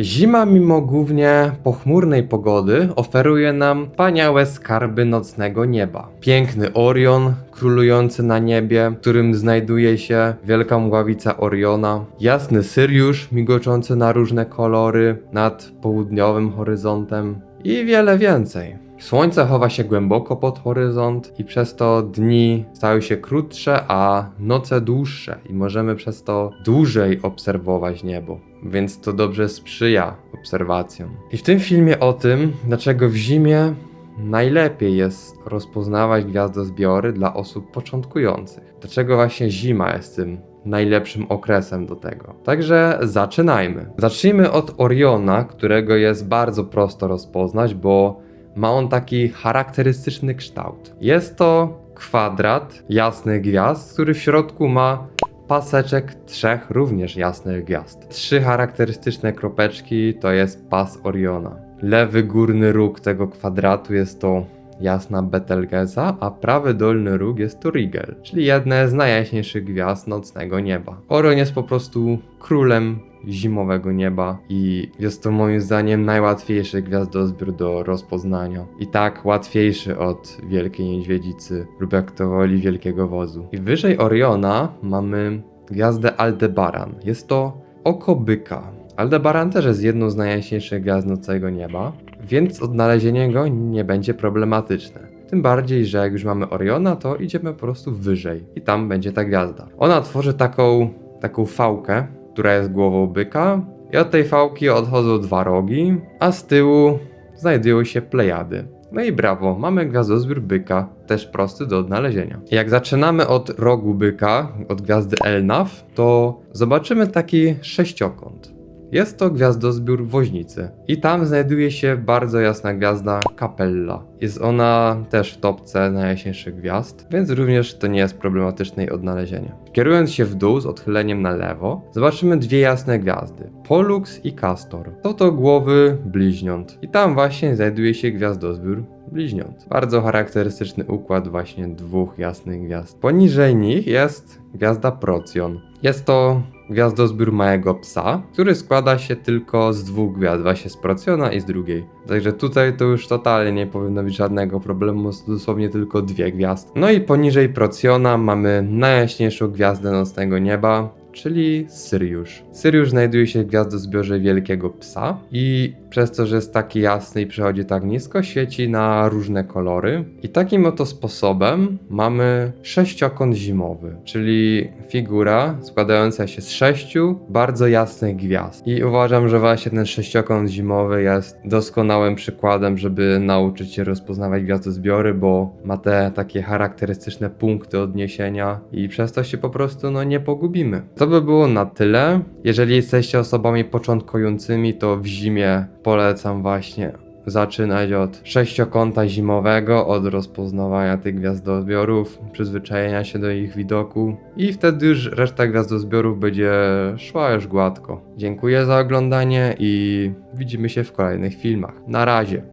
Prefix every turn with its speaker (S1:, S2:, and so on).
S1: Zima, mimo głównie pochmurnej pogody, oferuje nam wspaniałe skarby nocnego nieba. Piękny Orion, królujący na niebie, w którym znajduje się wielka mgławica Oriona, jasny Syriusz, migoczący na różne kolory nad południowym horyzontem i wiele więcej. Słońce chowa się głęboko pod horyzont i przez to dni stały się krótsze, a noce dłuższe i możemy przez to dłużej obserwować niebo. Więc to dobrze sprzyja obserwacjom. I w tym filmie o tym, dlaczego w zimie najlepiej jest rozpoznawać gwiazdozbiory dla osób początkujących. Dlaczego właśnie zima jest tym najlepszym okresem do tego. Także zaczynajmy. Zacznijmy od Oriona, którego jest bardzo prosto rozpoznać, bo ma on taki charakterystyczny kształt. Jest to kwadrat jasnych gwiazd, który w środku ma paseczek trzech również jasnych gwiazd. Trzy charakterystyczne kropeczki to jest pas Oriona. Lewy górny róg tego kwadratu jest to jasna Betelgeza, a prawy dolny róg jest to Rigel, czyli jedna z najjaśniejszych gwiazd nocnego nieba. Orion jest po prostu królem zimowego nieba i jest to moim zdaniem najłatwiejszy gwiazdozbiór do rozpoznania. I tak łatwiejszy od Wielkiej Niedźwiedzicy lub jak to woli Wielkiego Wozu. I wyżej Oriona mamy gwiazdę Aldebaran. Jest to oko byka. Aldebaran też jest jedną z najjaśniejszych gwiazd nocnego nieba, więc odnalezienie go nie będzie problematyczne. Tym bardziej, że jak już mamy Oriona, to idziemy po prostu wyżej i tam będzie ta gwiazda. Ona tworzy taką, taką fałkę, która jest głową byka i od tej fałki odchodzą dwa rogi, a z tyłu znajdują się plejady. No i brawo, mamy gwiazdozbiór byka, też prosty do odnalezienia. Jak zaczynamy od rogu byka, od gwiazdy Elnaf, to zobaczymy taki sześciokąt. Jest to gwiazdozbiór woźnicy. I tam znajduje się bardzo jasna gwiazda Capella. Jest ona też w topce najjaśniejszych gwiazd, więc również to nie jest problematyczne jej odnalezienie. Kierując się w dół z odchyleniem na lewo, zobaczymy dwie jasne gwiazdy. Pollux i Castor. To to głowy bliźniąt. I tam właśnie znajduje się gwiazdozbiór bliźniąt. Bardzo charakterystyczny układ właśnie dwóch jasnych gwiazd. Poniżej nich jest gwiazda Procyon. Jest to gwiazdozbiór małego psa, który składa się tylko z dwóch gwiazd, właśnie z Procjona i z drugiej. Także tutaj to już totalnie nie powinno być żadnego problemu, dosłownie tylko dwie gwiazdy. No i poniżej Procjona mamy najjaśniejszą gwiazdę nocnego nieba, czyli Syriusz. Syriusz znajduje się w gwiazdozbiorze Wielkiego Psa i przez to, że jest taki jasny i przechodzi tak nisko, świeci na różne kolory. I takim oto sposobem mamy sześciokąt zimowy, czyli figura składająca się z sześciu bardzo jasnych gwiazd. I uważam, że właśnie ten sześciokąt zimowy jest doskonałym przykładem, żeby nauczyć się rozpoznawać gwiazdozbiory, bo ma te takie charakterystyczne punkty odniesienia i przez to się po prostu no, nie pogubimy. To by było na tyle. Jeżeli jesteście osobami początkującymi, to w zimie polecam właśnie zaczynać od sześciokąta zimowego, od rozpoznawania tych gwiazdozbiorów, przyzwyczajenia się do ich widoku i wtedy już reszta gwiazdozbiorów będzie szła już gładko. Dziękuję za oglądanie i widzimy się w kolejnych filmach. Na razie.